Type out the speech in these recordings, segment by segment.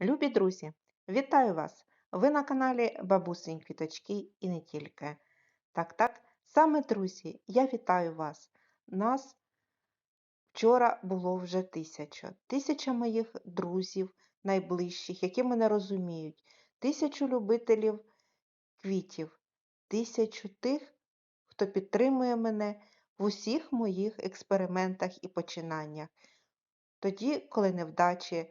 Любі друзі, вітаю вас! Ви на каналі Бабусині Квіточки і не тільки. Так, так, саме друзі, я вітаю вас. Нас вчора було вже тисяча. Тисяча моїх друзів найближчих, які мене розуміють, тисячу любителів квітів, тисячу тих, хто підтримує мене в усіх моїх експериментах і починаннях. Тоді, коли невдачі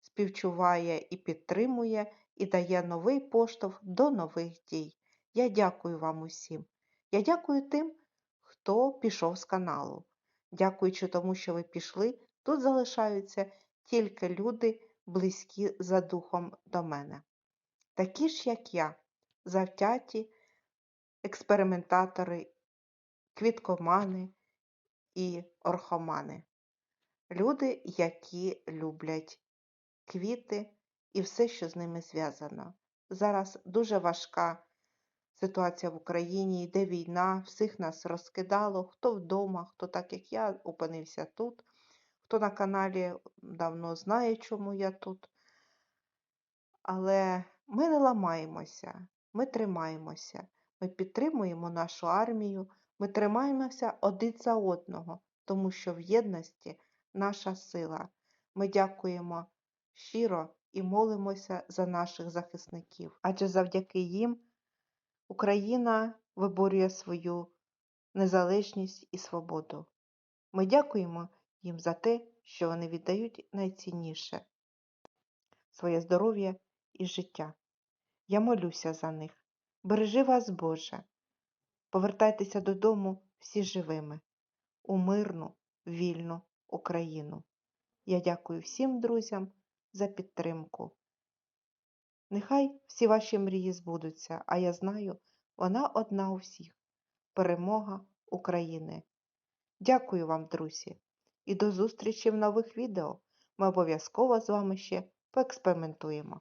співчуває і підтримує, і дає новий поштовх до нових дій. Я дякую вам усім. Я дякую тим, хто пішов з каналу. Дякуючи тому, що ви пішли, тут залишаються тільки люди, близькі за духом до мене. Такі ж, як я, завтяті експериментатори, квіткомани і орхомани. Люди, які люблять квіти і все, що з ними зв'язано. Зараз дуже важка ситуація в Україні, йде війна, всіх нас розкидало, хто вдома, хто так як я опинився тут, хто на каналі давно знає, чому я тут. Але ми не ламаємося, ми тримаємося, ми підтримуємо нашу армію, ми тримаємося один за одного, тому що в єдності наша сила. Ми дякуємо щиро і молимося за наших захисників, адже завдяки їм Україна виборює свою незалежність і свободу. Ми дякуємо їм за те, що вони віддають найцінніше своє здоров'я і життя. Я молюся за них. Бережи вас, Боже. Повертайтеся додому всі живими, у мирну, вільну Україну. Я дякую всім друзям за підтримку. Нехай всі ваші мрії збудуться, а я знаю, вона одна у всіх перемога України. Дякую вам, друзі, і до зустрічі в нових відео. Ми обов'язково з вами ще поекспериментуємо.